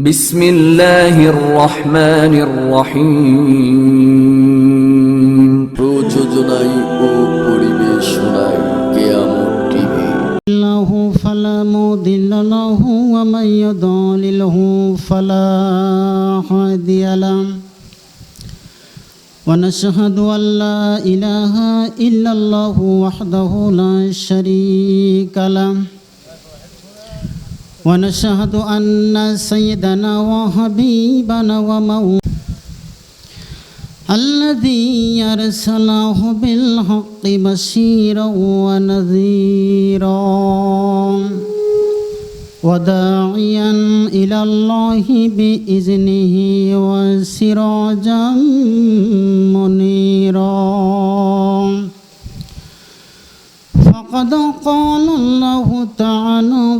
بسم الله الرحمن الرحيم প্রযোজনায় ও পরিবেশনায় কিয়ামত টিভি الله فلا مضل له ومن يضلله فلا هادي له ونشهد أن لا إله إلا الله وحده لا شريك له ونشهد أن سيدنا وحبيبنا ومولانا الذي أرسله بالحق بشيرا ونذيرا وداعيا إلى الله بإذنه وسراجا منيرا فقد قال الله تعالى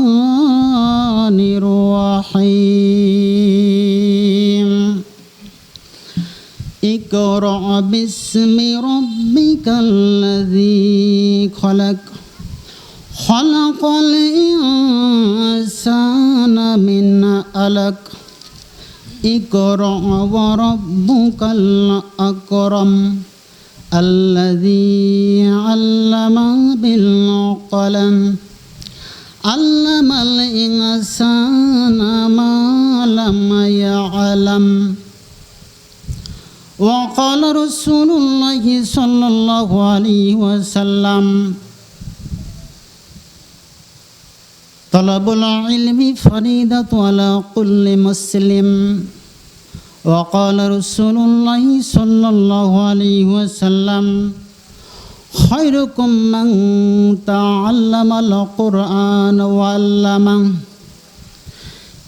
اقرأ باسم ربك الذي خلق خلق الإنسان من علق اقرأ وربك الأكرم الذي علم بالقلم علم الإنسان ما لم يعلم وقال رسول الله صلى الله عليه وسلم طلب العلم فريدة على كل مسلم وقال رسول الله صلى الله عليه وسلم خيركم من تعلم القرآن وعلمه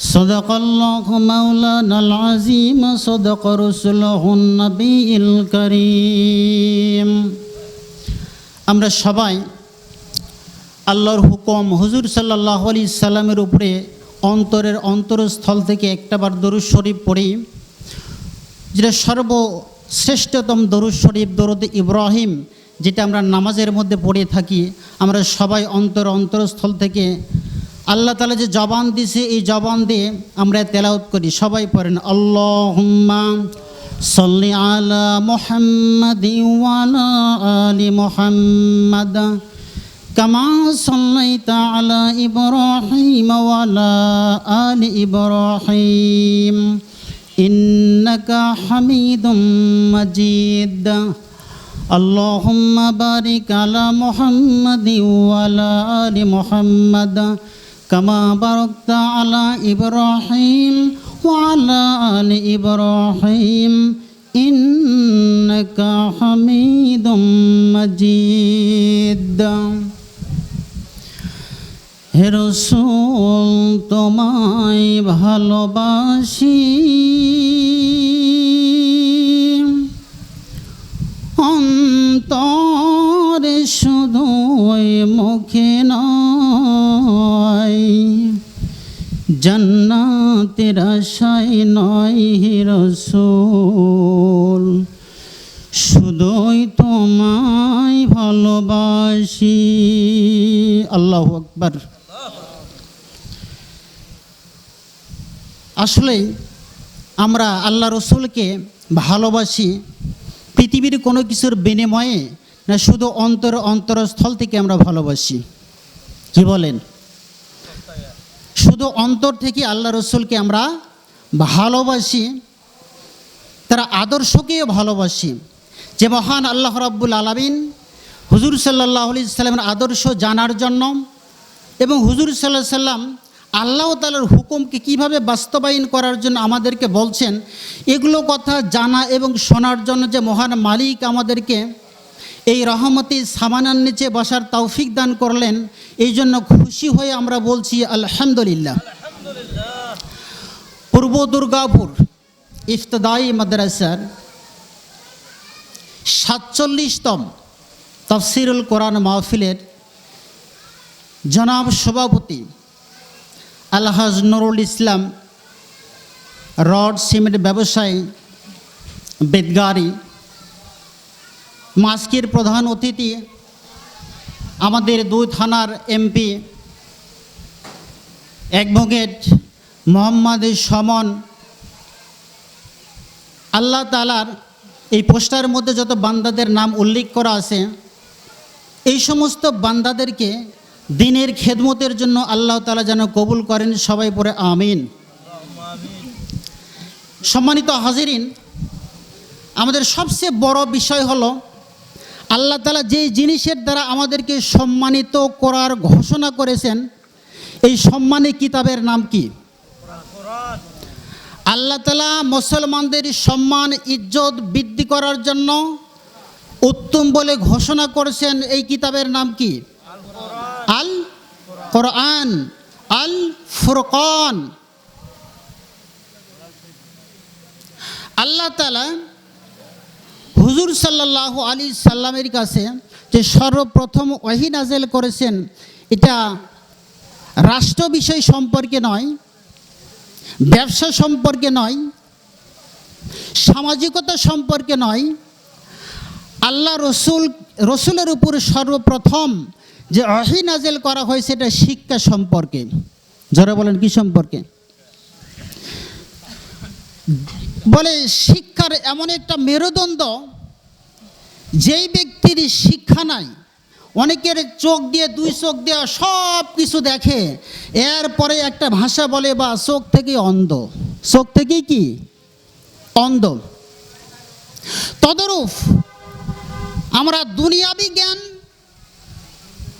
صدق الله مولانا العظيم صدق رسوله النبي الكريم আমরা সবাই আল্লাহর হুকম হুজুর সাল্লাহ আলি সাল্লামের উপরে অন্তরের অন্তরস্থল থেকে একটাবার দরুদ শরীফ পড়ি যেটা সর্বশ্রেষ্ঠতম দরুদ শরীফ দরুদ ইব্রাহিম যেটা আমরা নামাজের মধ্যে পড়ে থাকি আমরা সবাই অন্তর অন্তরস্থল থেকে আল্লাহ তালা যে জবান দিছে এই জবান দিয়ে আমরা তেলাউত করি সবাই পড়েন আল্লাহ সাল্লি আলা মোহাম্মদ ওয়ালা আলি মোহাম্মদ كما صليت على إبراهيم وعلى آل إبراهيم إنك حميد مجيد اللهم بارك على محمد وعلى آل محمد كما باركت على إبراهيم وعلى آل إبراهيم إنك حميد مجيد হে রসুল তোমায় ভালোবাসি অন্তরে শুধু মুখে নয় জান্নাতের আশায় নয় হে রসুল। শুধুই তোমায় ভালোবাসি। আল্লাহ আকবার। আসলেই আমরা আল্লাহ রসুলকে ভালোবাসি পৃথিবীর কোনো কিছুর বিনিময়ে না শুধু অন্তর অন্তরস্থল থেকে আমরা ভালোবাসি। কি বলেন? শুধু অন্তর থেকে আল্লাহ রসুলকে আমরা ভালোবাসি, তারা আদর্শকেও ভালোবাসি। যে মহান আল্লাহ রাব্বুল আলমিন হুজুর সাল্লাহ আলি সাল্লামের আদর্শ জানার জন্য এবং হুজুর সাল্লাহ সাল্লাম আল্লাহ তালার হুকুমকে কীভাবে বাস্তবায়ন করার জন্য আমাদেরকে বলছেন, এগুলো কথা জানা এবং শোনার জন্য যে মহান মালিক আমাদেরকে এই রহমতি সামানার নিচে বসার তৌফিক দান করলেন। এই জন্য খুশি হয়ে আমরা বলছি, আলহামদুলিল্লাহ। পূর্ব দুর্গাপুর ইফতদায়ী মাদ্রাসার সাতচল্লিশতম তফসিরুল কোরআন মাহফিলের জনাব সভাপতি আলহাজ নুরুল ইসলাম রড সিমেন্ট ব্যবসায়ী বেদগারি মাস্কির প্রধান অতিথি, আমাদের দুই থানার এমপি, অ্যাডভোকেট মোহাম্মদ সমন। আল্লাহ তালার এই পোস্টারের মধ্যে যত বান্দাদের নাম উল্লেখ করা আছে, এই সমস্ত বান্দাদেরকে দিনের খেদমতের জন্য আল্লাহ তালা যেন কবুল করেন, সবাই পরে আমিন। সম্মানিত হাজিরিন, আমাদের সবচেয়ে বড় বিষয় হলো আল্লাহ তালা যে জিনিসের দ্বারা আমাদেরকে সম্মানিত করার ঘোষণা করেছেন, এই সম্মানী কিতাবের নাম কি? আল্লাহ তালা মুসলমানদের সম্মান, ইজ্জত বৃদ্ধি করার জন্য উত্তম বলে ঘোষণা করেছেন, এই কিতাবের নাম কি? আল কোরআন আল ফুরকান আল্লাহ তালা হুজুর সাল্লাহ আলী সাল্লামের কাছে যে সর্বপ্রথম ওয়াহি নাজেল করেছেন, এটা রাষ্ট্র বিষয় সম্পর্কে নয়, ব্যবসা সম্পর্কে নয়, সামাজিকতা সম্পর্কে নয়, আল্লাহ রসুল, রসুলের উপর সর্বপ্রথম যে অহি নাজেল করা হয়েছে, এটা শিক্ষা সম্পর্কে। যারা বলেন, কি সম্পর্কে? বলে, শিক্ষার এমন একটা মেরুদণ্ড যেই ব্যক্তির শিক্ষা নাই, অনেকের চোখ দিয়ে, দুই চোখ দেওয়া সব কিছু দেখে, এরপরে একটা ভাষা বলে বা চোখ থেকে অন্ধ। চোখ থেকেই কি? অন্ধ। তদরূপ আমরা দুনিয়াবি জ্ঞান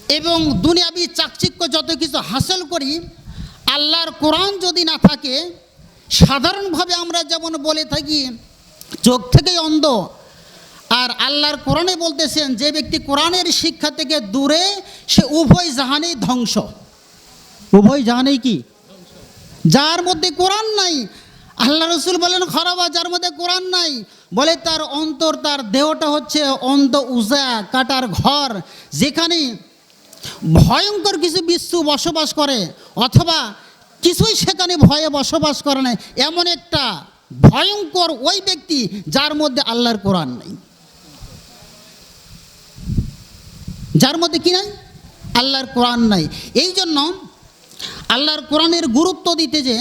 এবং দুনিয়াবি চাকচিক্য যত কিছু হাসিল করি, আল্লাহর কোরআন যদি না থাকে, সাধারণভাবে আমরা যেমন বলে থাকি, চোখ থেকেই অন্ধ। আর আল্লাহর কোরআনে বলতেছেন, যে ব্যক্তি কোরআনের শিক্ষা থেকে দূরে, সে উভয় জাহানেই ধ্বংস। উভয় জাহানেই কি? যার মধ্যে কোরআন নাই, আল্লাহ রসুল বলেন খারাপা যার মধ্যে কোরআন নাই, বলে তার অন্তর, তার দেহটা হচ্ছে অন্ত উজা, কাটার ঘর, যেখানে ভয়ঙ্কর কিছু বিশ্ব বসবাস করে, অথবা কিছুই সেখানে ভয়ে বসবাস করে না। এমন একটা ভয়ঙ্কর ওই ব্যক্তি যার মধ্যে আল্লাহর কোরআন নেই। যার মধ্যে কি নাই? আল্লাহর কোরআন নাই। এই জন্য আল্লাহর কোরআনের গুরুত্ব দিতে যে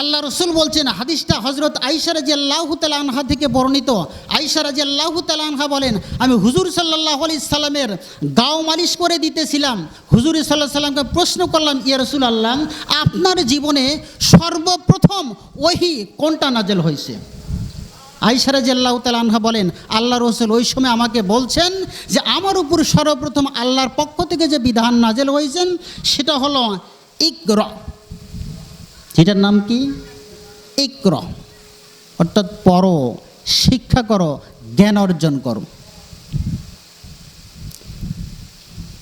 আল্লাহ রসুল বলছেন, হাদিসটা হজরত আইসা রাজি আল্লাহ আনহা থেকে বর্ণিত। আইসা রাজি আল্লাহ আনহা বলেন, আমি হুজুর সাল্লাহ আলি সাল্লামের গাও মালিশ করে দিতেছিলাম। হুজুর সাল্লাহ সাল্লামকে প্রশ্ন করলাম, ইয়া রসুল আল্লাহ আপনার জীবনে সর্বপ্রথম ওহি কোনটা নাজেল হয়েছে? আইসারা জাল্লাহ আনহা বলেন, আল্লাহ রসুল ওই সময় আমাকে বলছেন যে আমার উপর সর্বপ্রথম আল্লাহর পক্ষ থেকে যে বিধান নাজেল হয়েছেন, সেটা হলো ইকর। এটার নাম কি? ইকর। অর্থাৎ পড়ো, শিক্ষা করো, জ্ঞান অর্জন করো।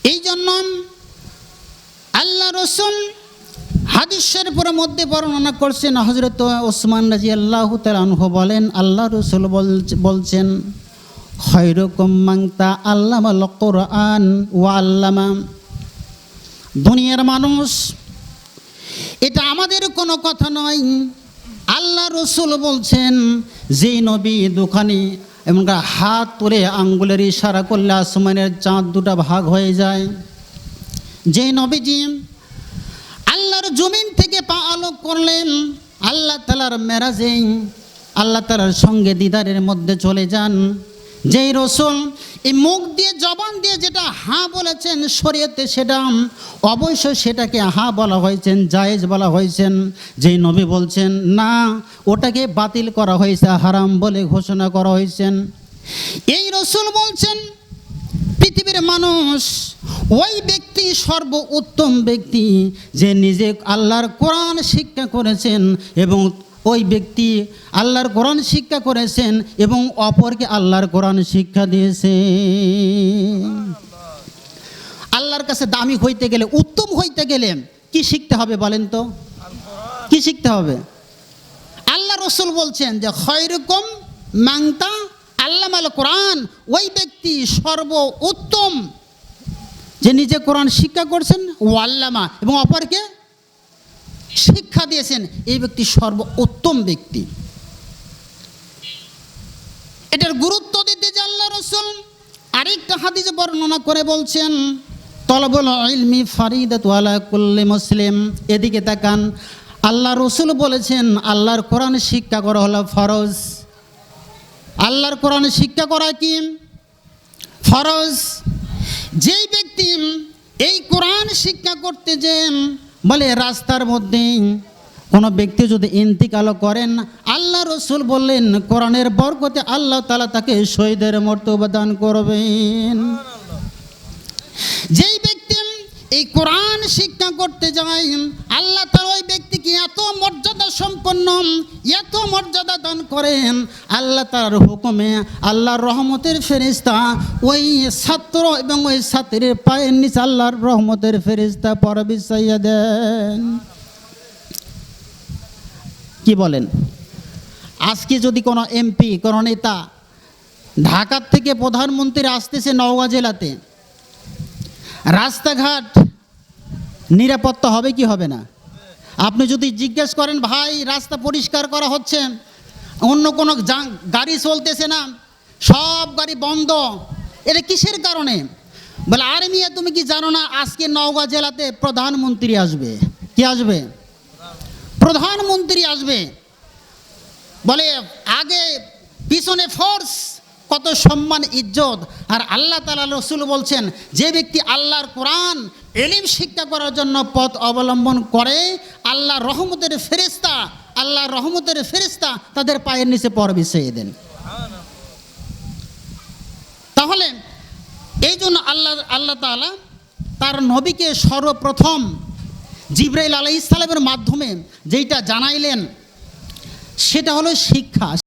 এই জন্য আল্লাহ রসুল হাদিসের পরে মধ্যে বর্ণনা করছেন হজরত ওসমান রাজি আল্লাহ তালহ বলেন, আল্লাহ রসুল বলছেন, খৈরকম মাংতা আল্লামা কোরআন ও আল্লামা। দুনিয়ার মানুষ, এটা আমাদের কোনো কথা নয়। আল্লাহ রসুল বলছেন, যে নবী দোকানে এবং হাত তুলে আঙ্গুলের ইশারা করলে আসমানের চাঁদ দুটা ভাগ হয়ে যায়। যে নবীজি জমিন থেকে পা আলোক করলেন। আল্লাহ তালার মেরাজে আল্লাহ তালার সঙ্গে দিদারের মধ্যে চলে যান। যেই রসুল এই মুখ দিয়ে, জবান দিয়ে যেটা হা বলেছেন, শরীয়তে সেটা অবশ্য সেটাকে হা বলা হয়েছেন জায়েজ বলা হয়েছেন যেই নবী বলছেন, না, ওটাকে বাতিল করা হয়েছে, হারাম বলে ঘোষণা করা হয়েছেন এই রসুল বলছেন পৃথিবীর মানুষ ওই ব্যক্তি সর্ব উত্তম ব্যক্তি যে নিজে আল্লাহর কোরআন শিক্ষা করেছেন এবং ওই ব্যক্তি আল্লাহর কোরআন শিক্ষা করেছেন এবং অপরকে আল্লাহর কোরআন শিক্ষা দিয়েছে। আল্লাহর কাছে দামি হইতে গেলে, উত্তম হইতে গেলে কি শিখতে হবে বলেন তো? কি শিখতে হবে? আল্লাহ রসুল বলছেন যে, খয়রকম মাংতা আল্লাহ আল কোরআন, ওই ব্যক্তি সর্ব উত্তম যে নিজে কোরআন শিক্ষা করছেন, ও আল্লামা। এবং অপরকে শিক্ষা দিয়েছেন, এই ব্যক্তি সর্ব উত্তম ব্যক্তি। এটার গুরুত্ব দিতে যে আল্লাহ রসুল আরেকটা হাদিসে বর্ণনা করে বলছেন, তলবুল ইলমি ফারিদাত ওয়ালা মুসলিম। এদিকে তাকান, আল্লাহ রসুল বলেছেন, আল্লাহর কোরআন শিক্ষা করা হলো ফরজ। আল্লাহর কোরআন শিক্ষা করা কি? ফরজ। যেই ব্যক্তি এই কোরআন শিক্ষা করতে যে বলে, রাস্তার মধ্যে কোনো ব্যক্তি যদি ইন্তিকাল করেন, আল্লাহ রসুল বললেন, কোরআনের বরকতে আল্লাহ তালা তাকে শহীদের মর্তবা করবেন। যেই ব্যক্তি এই কোরআন করতে যায় আল্লাহ তার ওই ব্যক্তিকে এত মর্যাদা সম্পন্ন, এত মর্যাদা দান করেন, আল্লাহ তার হুকুমে, আল্লাহর রহমতের ফেরিস্তা ওই ছাত্র এবং ওই ছাত্রের পায়ের নিচে আল্লাহর রহমতের ফেরিস্তা পর বিছাইয়া দেন। কি বলেন? আজকে যদি কোনো এমপি, কোনো নেতা ঢাকার থেকে প্রধানমন্ত্রী আসতেছে নওগাঁ জেলাতে, রাস্তাঘাট নিরাপত্তা হবে কি হবে না? আপনি যদি জিজ্ঞেস করেন, ভাই, রাস্তা পরিষ্কার করা হচ্ছে, অন্য কোনো গাড়ি চলতেছে না, সব গাড়ি বন্ধ, এটা কিসের কারণে? বলে, আরে মিয়া, তুমি কি জানো না, আজকে নওগাঁ জেলাতে প্রধানমন্ত্রী আসবে। কি আসবে? প্রধানমন্ত্রী আসবে। বলে, আগে পিছনে ফোর্স কত সম্মান, ইজ্জত। আর আল্লাহ তালা রসুল বলছেন, যে ব্যক্তি আল্লাহর কোরআন এলিম শিক্ষা করার জন্য পথ অবলম্বন করে আল্লাহ রহমতের ফেরিস্তা আল্লাহ রহমতের ফেরিস্তা তাদের পায়ের নিচে পর বিছিয়ে দেন। তাহলে এই জন্য আল্লাহ আল্লাহ তালা তার নবীকে সর্বপ্রথম জিব্রাইল আলাই ইসলামের মাধ্যমে যেইটা জানাইলেন, সেটা হলো শিক্ষা।